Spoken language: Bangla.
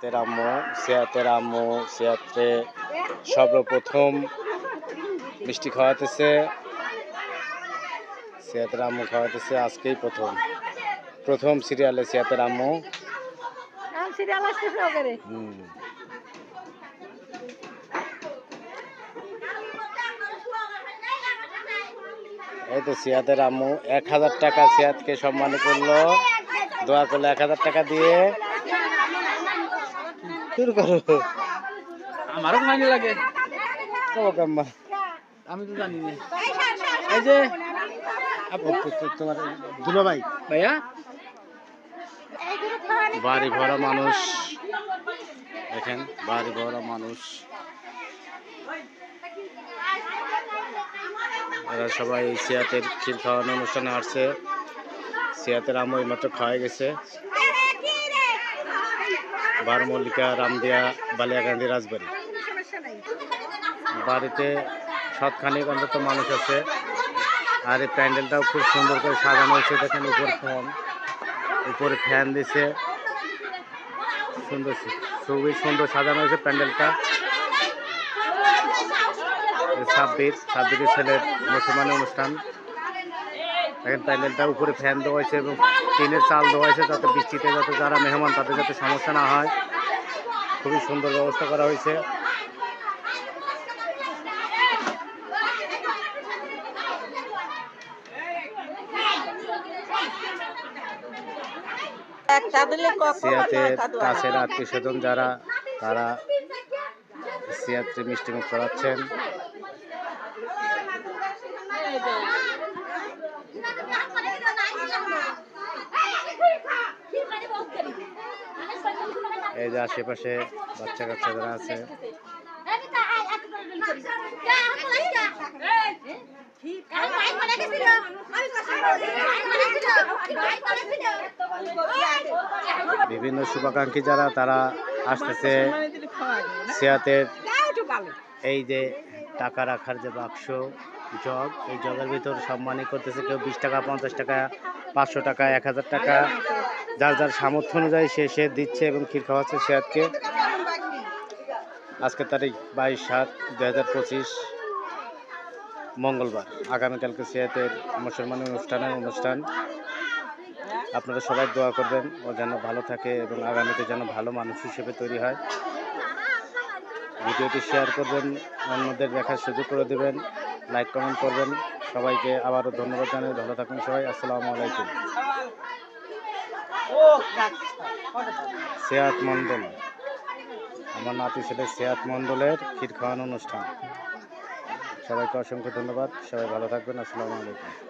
সিয়াতের আম্মু সিয়াতের আম্মু সিয়াতে সর্বপ্রথম মিষ্টি খাওয়াতেছে সিয়াতের আম্মু খাওয়াতেছে আজকেই প্রথম। প্রথম সিরিয়ালে সিয়াতের আম্মু। হুম। এই তো সিয়াতের আম্মু এক হাজার টাকা সিয়াতকে সম্মান করল। দোয়া করল এক হাজার টাকা দিয়ে। শুরু করো। আমারও মাইনে লাগে। কাম্মা আমি তো জানি না। এই যে। তোমার দুলো ভাই। ভাইয়া? বাড়ি ভরা মানুষ। দেখেন বাড়ি ভরা মানুষ। এরা সবাই এই সিয়াতের ক্ষীর খাওয়ানো অনুষ্ঠানে আসছে। সিয়াতের আম্মু এইমাত্র খাওয়া গেছে। বারমল্লিকা রামদিয়া বালিয়াকান্দি রাজবাড়ি। বাড়িতে সৎখানিক অন্তত মানুষ আছে। আর এই প্যান্ডেলটাও খুব সুন্দর করে সাজানো হয়েছে। দেখেন উপর ফ্যান উপরে ফ্যান দিছে সুন্দর খুবই সুন্দর সাজানো হয়েছে প্যান্ডেলটা। ছাব্বিশ, ছাব্বিশের ছেলের মুসলমানের অনুষ্ঠান। এখন প্যান্ডেলটা উপরে ফ্যান দেওয়া হয়েছে এবং টিনের চাল দেওয়া হয়েছে যাতে বৃষ্টিতে যাতে যারা মেহমান, তাদের যাতে সমস্যা না হয়। খুবই সুন্দর ব্যবস্থা করা হয়েছে। কাছের আত্মীয় স্বজন যারা, তারা সিয়াত্রে মিষ্টিমুখ করাচ্ছেন। এই যে আশেপাশে বাচ্চা কাচ্চা যারা আছে। বিভিন্ন শুভাকাঙ্ক্ষী যারা, তারা আসতেছে সিয়াতের এই যে টাকা রাখার যে বাক্স জগ। এই জগের ভিতর সম্মানই করতেছে কেউ বিশ টাকা, পঞ্চাশ টাকা, পাঁচশো টাকা, এক হাজার টাকা। যার যার সামর্থ্য অনুযায়ী সে সে দিচ্ছে এবং ক্ষীর খাওয়াচ্ছে সিয়াতকে আজকের তারিখ বাইশ সাত দু হাজার পঁচিশ, মঙ্গলবার, আগামীকালকে সিয়াতের মুসলমান অনুষ্ঠানের অনুষ্ঠান। আপনারা সবাই দোয়া করবেন, ও যেন ভালো থাকে এবং আগামীতে যেন ভালো মানুষ হিসেবে তৈরি হয়। ভিডিওটি শেয়ার করবেন, অন্যদের দেখার সুযোগ করে দেবেন। লাইক কমেন্ট করবেন। সবাইকে আবারও ধন্যবাদ জানাই। ভালো থাকুন সবাই। আসসালামু আলাইকুম। সেয়াত মন্ডল আমার নাতি ছেলে সেয়াত মন্ডলের ক্ষীর খাওয়ানো অনুষ্ঠান। সবাইকে অসংখ্য ধন্যবাদ। সবাই ভালো থাকবেন। আসসালামু আলাইকুম।